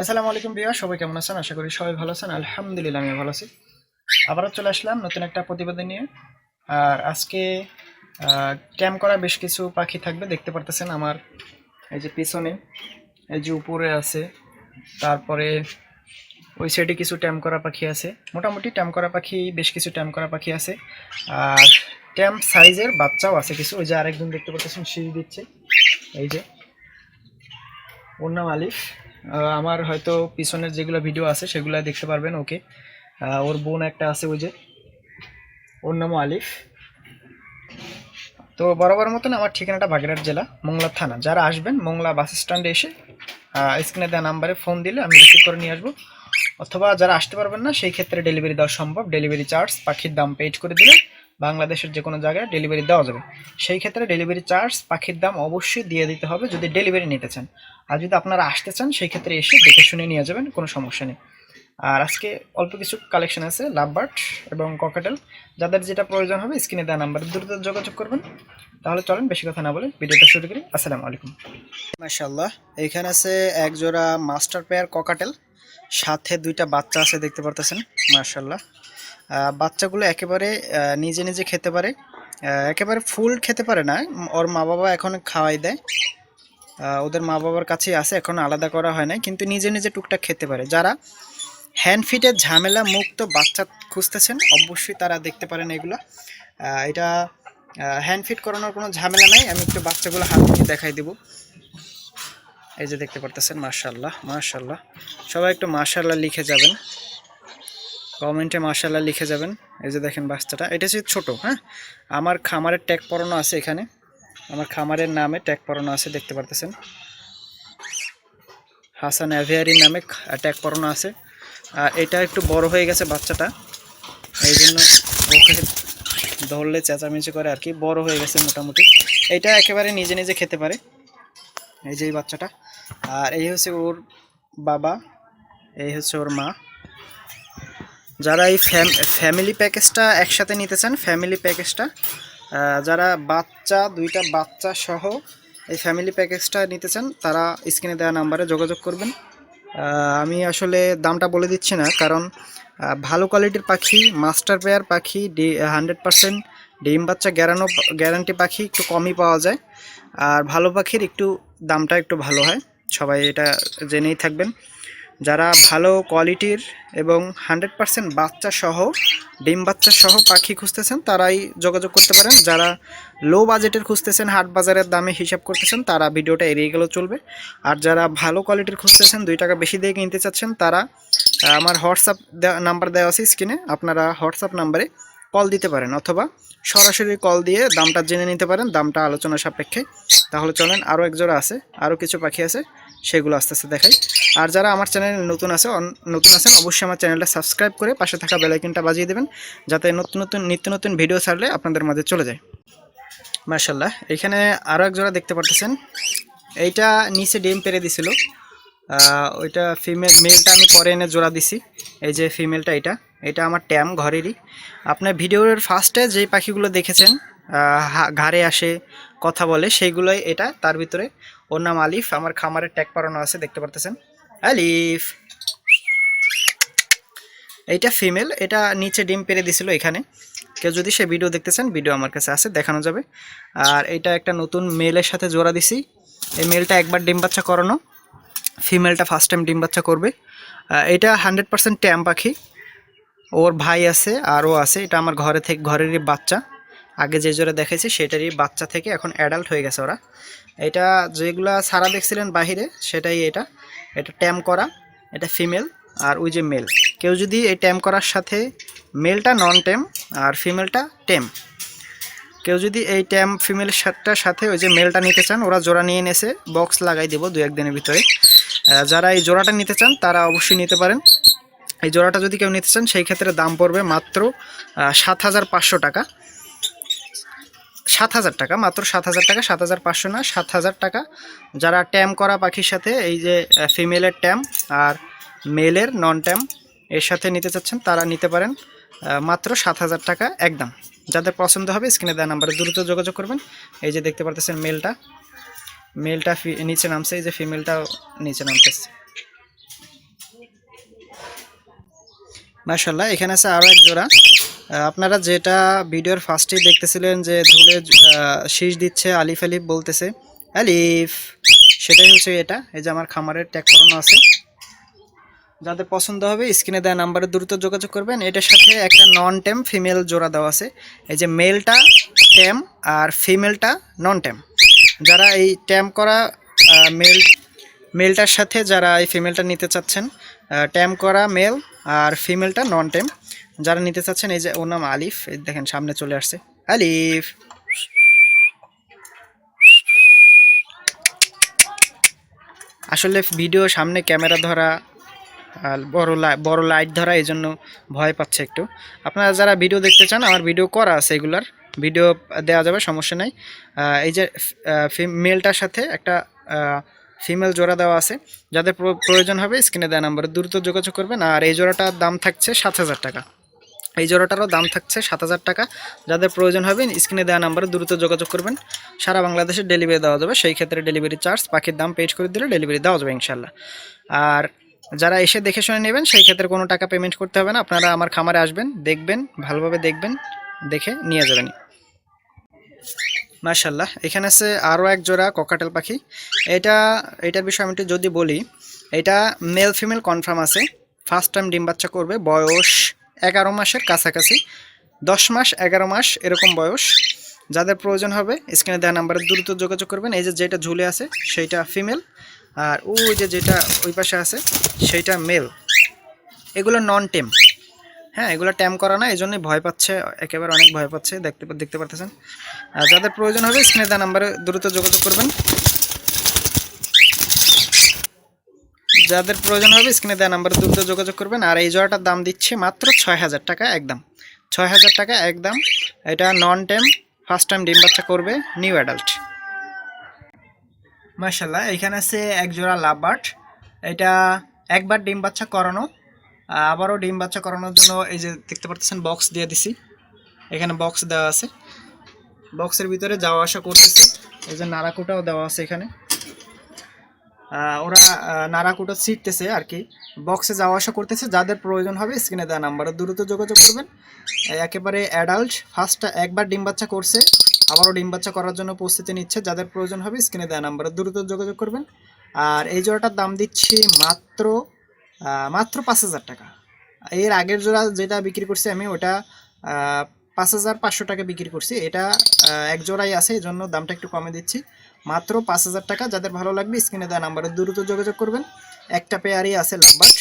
আসসালামু আলাইকুম বিয়া সবাই কেমন আছেন? আশা করি সবাই ভালো আছেন। আলহামদুলিল্লাহ আমি ভালো আছি। আবারও চলে আসলাম নতুন একটা প্রতিবেদন নিয়ে। আর আজকে ক্যাম্প করা বেশ কিছু পাখি থাকবে, দেখতে পারতেছেন আমার এই যে পিছনে, এই যে উপরে আছে। তারপরে ওই সাইডে কিছু ট্যাম করা পাখি আছে। মোটামুটি ট্যাম করা পাখি, বেশ কিছু ট্যাম করা পাখি আছে। আর ট্যাম সাইজের বাচ্চাও আছে কিছু। ওই যে আরেকজন দেখতে পাচ্ছেন সিঁড়ি দিচ্ছে। এই যে, ওর নাম আলিফ। আমার হয়তো পিছনের যেগুলো ভিডিও আছে, সেগুলো দেখতে পারবেন ওকে ওর বোন একটা আছে ওই যে, ওর নামও আলিফ। তো বরাবর মতন আমার ঠিকানাটা বাগেরহাট জেলা, মোংলা থানা। যারা আসবেন, মোংলা বাস স্ট্যান্ডে এসে স্ক্রিনে দেওয়া নাম্বারে ফোন দিলে আমি রিসিভ করে নিয়ে আসব। অথবা যারা আসতে পারবেন না, সেই ক্ষেত্রে ডেলিভারি দেওয়া সম্ভব। ডেলিভারি চার্জ পাখির দাম পেড করে দিলে বাংলাদেশের যে কোনো জায়গায় ডেলিভারি দেওয়া যাবে। সেই ক্ষেত্রে ডেলিভারি চার্জ পাখির দাম অবশ্যই দিয়ে দিতে হবে যদি ডেলিভারি নিতে চান। আর যদি আপনারা আসতে চান সেই ক্ষেত্রে এসে দেখে শুনে নিয়ে যাবেন, কোনো সমস্যা নেই। আর আজকে অল্প কিছু কালেকশন আছে লাভবার্ড এবং ককাটেল যাদের যেটা প্রয়োজন হবে স্ক্রিনে দেওয়া নাম্বার দ্রুত যোগাযোগ করবেন। তাহলে চলেন, বেশি কথা না বলে ভিডিওটা শুরু করি। আসসালামু আলাইকুম। মাশাল্লাহ এখানে আছে এক জোড়া মাস্টার পেয়ার ককাটেল সাথে দুইটা বাচ্চা আছে, দেখতে পারতেছেন? মাশাল্লাহ বাচ্চাগুলো একেবারে নিজে নিজে খেতে পারে। একেবারে ফুল খেতে পারে না। ওর মা বাবা এখন খাওয়াই দেয়। ওদের মা বাবার কাছেই আছে, এখন আলাদা করা হয় না কিন্তু নিজে নিজে টুকটাক খেতে পারে। যারা হ্যান্ড ফিটের ঝামেলা মুক্ত বাচ্চা খুঁজতেছেন, অবশ্যই তারা দেখতে পারেন এগুলো। এটা হ্যান্ড ফিট করানোর কোনো ঝামেলা নাই, আমি একটু বাচ্চাগুলো হাত নিয়ে দেখাই দেবো। এই যে দেখতে পারতেছেন মার্শাল্লাহ মার্শাল্লাহ সবাই একটু মার্শাল্লাহ লিখে যাবেন। কমেন্টে মার্শাল্লাহ লিখে যাবেন। এই যে দেখেন বাচ্চাটা, এটা হচ্ছে ছোট হ্যাঁ? আমার খামারের ট্যাগ পরানো আছে এখানে। আমার খামারের নামে ট্যাগ পরানো আছে, দেখতে পারতেছেন। হাসান অ্যাভিয়ারি নামে ট্যাগ পরানো আছে। আর এটা একটু বড় হয়ে গেছে বাচ্চাটা। এই জন্য ওকে ধরলে চেঁচামেচি করে আর কি, বড় হয়ে গেছে মোটামুটি। এটা একেবারে নিজে নিজে খেতে পারে, এই যে এই বাচ্চাটা। আর এই হচ্ছে ওর বাবা, এই হচ্ছে ওর মা। যারা এই ফ্যামিলি প্যাকেজটা একসাথে নিতে চান, ফ্যামিলি প্যাকেজটা যারা বাচ্চা, দুইটা বাচ্চা সহ এই ফ্যামিলি প্যাকেজটা নিতে চান তারা স্ক্রিনে দেওয়া নাম্বারে যোগাযোগ করবেন। আমি আসলে দামটা বলে দিচ্ছি না, কারণ ভালো কোয়ালিটির পাখি মাস্টার পেয়ার পাখি, ডি হান্ড্রেড পারসেন্ট ডিম বাচ্চা গ্যারানো গ্যারান্টি পাখি একটু কমই পাওয়া যায়। আর ভালো পাখির একটু দামটা একটু ভালো হয়, সবাই এটা জেনেই থাকবেন। যারা ভালো কোয়ালিটির এবং হান্ড্রেড পারসেন্ট বাচ্চা সহ, ডিম বাচ্চা সহ পাখি খুঁজতেছেন, তারাই যোগাযোগ করতে পারেন। যারা লো বাজেটের খুঁজতেছেন, হাট বাজারের দামে হিসাব করতেছেন, তারা ভিডিওটা এড়িয়ে গেলেও চলবে। আর যারা ভালো কোয়ালিটির খুঁজতেছেন, দুই টাকা বেশি দিয়ে কিনতে চাচ্ছেন, তারা আমার হোয়াটসঅ্যাপ নাম্বার দেওয়া আছে স্ক্রিনে, আপনারা হোয়াটসঅ্যাপ নাম্বারে কল দিতে পারেন অথবা সরাসরি কল দিয়ে দামটা জেনে নিতে পারেন, দামটা আলোচনা সাপেক্ষে। তাহলে চলেন আরও এক জোড়া আছে আরও কিছু পাখি আছে, সেগুলো আস্তে আস্তে দেখাই। আর যারা আমার চ্যানেলে নতুন আছে নতুন আছেন, অবশ্যই আমার চ্যানেলটা সাবস্ক্রাইব করে পাশে থাকা বেলাইকনটা বাজিয়ে দেবেন, যাতে নতুন নতুন, নিত্য নতুন ভিডিও ছাড়লে আপনাদের মাঝে চলে যায়। মার্শাল্লাহ এখানে আরও এক জোড়া দেখতে পারতেছেন। এইটা নিচে ডিম পেরে দিছিল। ওইটা ফিমেল মেলটা আমি পরে এনে জোড়া দিছি। এই যে ফিমেলটা এটা এটা আমার ট্যাম ঘরেরই। আপনার ভিডিওর ফার্স্টে যেই পাখিগুলো দেখেছেন ঘাড়ে আসে, কথা বলে, সেইগুলোই এটা। তার ভিতরে ওর নাম আলিফ, আমার খামারের ট্যাগ পরানো আছে, দেখতে পারতেছেন। আলিফ। এইটা ফিমেল এটা নিচে ডিম পেরে দিছিল এখানে। কেউ যদি সে ভিডিও দেখতে চান ভিডিও আমার কাছে আছে, দেখানো যাবে। আর এটা একটা নতুন মেলের সাথে জোড়া দিছি। এই মেলটা একবার ডিম বাচ্চা করানো। ফিমেলটা ফার্স্ট টাইম ডিম বাচ্চা করবে। এটা হান্ড্রেড পার্সেন্ট ট্যাম পাখি। ওর ভাই আছে আরও আছে, এটা আমার ঘরে থেকে ঘরেরই বাচ্চা। আগে যে জোরে দেখেছি সেটারই বাচ্চা থেকে এখন অ্যাডাল্ট হয়ে গেছে ওরা। এটা যেগুলা সারা দেখছিলেন বাহিরে, সেটাই এটা। এটা ট্যাম করা, এটা ফিমেল আর ওই যে মেল কেউ যদি এই ট্যাম করার সাথে মেলটা নন টেম আর ফিমেলটা টেম কেউ যদি এই ট্যাম ফিমেলের সাথটার সাথে ওই যে মেলটা নিতে চান, ওরা জোড়া নিয়ে এসে বক্স লাগাই দেবো দু একদিনের ভিতরে। যারা এই জোড়াটা নিতে চান, তারা অবশ্যই নিতে পারেন। এই জোড়াটা যদি কেউ নিতে চান, সেই ক্ষেত্রে দাম পড়বে মাত্র সাত হাজার পাঁচশো টাকা। সাত হাজার টাকা, মাত্র সাত হাজার টাকা, সাত হাজার পাঁচশো না, সাত হাজার টাকা। যারা ট্যাম করা পাখির সাথে, এই যে ফিমেলের ট্যাম আর মেলের নন ট্যাম এর সাথে নিতে চাচ্ছেন, তারা নিতে পারেন মাত্র সাত হাজার টাকা একদম। যাদের পছন্দ হবে, স্ক্রিনে দেওয়া নাম্বারে দ্রুত যোগাযোগ করবেন। এই যে দেখতে পারতেছেন মেলটা মেলটা নিচে নামছে, এই যে ফিমেলটাও নিচে নামতেছে। মার্শাল্লাহ এখানে আছে আরও এক জোড়া। আপনারা যেটা ভিডিওর ফার্স্টেই দেখতেছিলেন যে ধুলে আহ, শীষ দিচ্ছে আলিফ আলিফ বলতেছে। আলিফ সেটাই হচ্ছে এটা। এই যে আমার খামারের ট্যাগ করানো আছে। যাদের পছন্দ হবে স্ক্রিনে দেওয়া নাম্বারে দ্রুত যোগাযোগ করবেন। এটার সাথে একটা নন টেম ফিমেল জোড়া দেওয়া আছে। এই যে মেলটা টেম আর ফিমেলটা নন টেম যারা এই ট্যাম করা মেল মেলটার সাথে যারা এই ফিমেলটা নিতে চাচ্ছেন ট্যাম করা মেল আর ফিমেলটা নন টেম যারা নিতে চাচ্ছেন, এই যে ওর নাম আলিফ দেখেন সামনে চলে আসছে। আলিফ। আসলে ভিডিও সামনে ক্যামেরা ধরা বড় লাই বড় লাইট ধরা, এই জন্য ভয় পাচ্ছে একটু। আপনারা যারা ভিডিও দেখতে চান, আমার ভিডিও করা আছে এগুলার। ভিডিও দেওয়া যাবে, সমস্যা নেই। এই যে মেলটার সাথে একটা ফিমেল জোড়া দেওয়া আছে। যাদের প্রয়োজন হবে, স্ক্রিনে দেওয়া নাম্বারে দ্রুত যোগাযোগ করবেন। আর এই জোড়াটার দাম থাকছে সাত হাজার টাকা। এই জোড়াটারও দাম থাকছে সাত হাজার টাকা। যাদের প্রয়োজন হবে, স্ক্রিনে দেওয়া নাম্বারে দ্রুত যোগাযোগ করবেন। সারা বাংলাদেশে ডেলিভারি দেওয়া যাবে, সেই ক্ষেত্রে ডেলিভারি চার্জ পাখির দাম পেড করে দিলে ডেলিভারি দেওয়া যাবে ইনশাল্লাহ আর যারা এসে দেখে শুনে নেবেন, সেই ক্ষেত্রে কোনো টাকা পেমেন্ট করতে হবে না। আপনারা আমার খামারে আসবেন, দেখবেন, ভালোভাবে দেখবেন, দেখে নিয়ে যাবেন। মার্শাল্লাহ এখানে আছে আরও এক জোড়া ককাটেল পাখি। এটা, এটার বিষয়ে আমি একটু যদি বলি, এটা মেল ফিমেল কনফার্ম আছে। ফার্স্ট টাইম ডিম বাচ্চা করবে, বয়স এগারো মাসের কাছাকাছি। দশ মাস, এগারো মাস এরকম বয়স। যাদের প্রয়োজন হবে, স্ক্রিনে দেওয়া নাম্বারে দ্রুত যোগাযোগ করবেন। এই যে যেটা ঝুলে আছে, সেইটা ফিমেল আর ওই যে যেটা ওই পাশে আছে, সেইটা মেল এগুলো নন টেম হ্যাঁ এগুলো ট্যাম করা না এই জন্যই ভয় পাচ্ছে, একেবারে অনেক ভয় পাচ্ছে। দেখতে দেখতে পারতেছেন? আর যাদের প্রয়োজন হবে, স্ক্রিনে দেওয়া নাম্বারে দ্রুত যোগাযোগ করবেন। যাদের প্রয়োজন হবে স্ক্রিনে দেওয়া নাম্বারে দ্রুত যোগাযোগ করবেন। আর এই জোড়াটার দাম দিচ্ছে মাত্র ছয় হাজার টাকা একদম। ছয় হাজার টাকা একদম। এটা নন টেম ফার্স্ট টাইম ডিম বাচ্চা করবে নিউ অ্যাডাল্ট মার্শাল্লাহ এখানে আছে এক জোড়া লাভ বার্ড এটা একবার ডিম বাচ্চা করানো, আবারও ডিম বাচ্চা করানোর জন্য এই যে দেখতে পাচ্ছেন বক্স দিয়ে দিছি। এখানে বক্স দেওয়া আছে। বক্সের ভিতরে যাওয়া আসা করতেছে। এই যে নাড়াকুটাও দেওয়া আছে এখানে। ওরা নারাকুটা ছিটতেছে আর কি বক্সে যাওয়া আসা করতেছে, যাদের প্রয়োজন হবে স্ক্রিনে দেওয়া নাম্বারে দ্রুত যোগাযোগ করবেন। একেবারে অ্যাডাল্ট ফার্স্ট একবার ডিম বাচ্চা করছে, আবারও ডিম বাচ্চা করার জন্য প্রস্তুতি নিচ্ছে, যাদের প্রয়োজন হবে স্ক্রিনে দেওয়া নাম্বারে দ্রুত যোগাযোগ করবেন। আর এই জোড়াটার দাম দিচ্ছি মাত্র মাত্র পাঁচ হাজার টাকা। এর আগের জোড়া যেটা বিক্রি করছি আমি, ওটা পাঁচ হাজার পাঁচশো টাকা বিক্রি করছি। এটা এক জোড়াই আছে এই জন্য দামটা একটু কমে দিচ্ছি। মাত্র পাঁচ হাজার টাকা। যাদের ভালো লাগবে, স্ক্রিনে দেওয়া নাম্বারে দ্রুত যোগাযোগ করবেন। একটা পেয়ারই আছে লাভবার্ড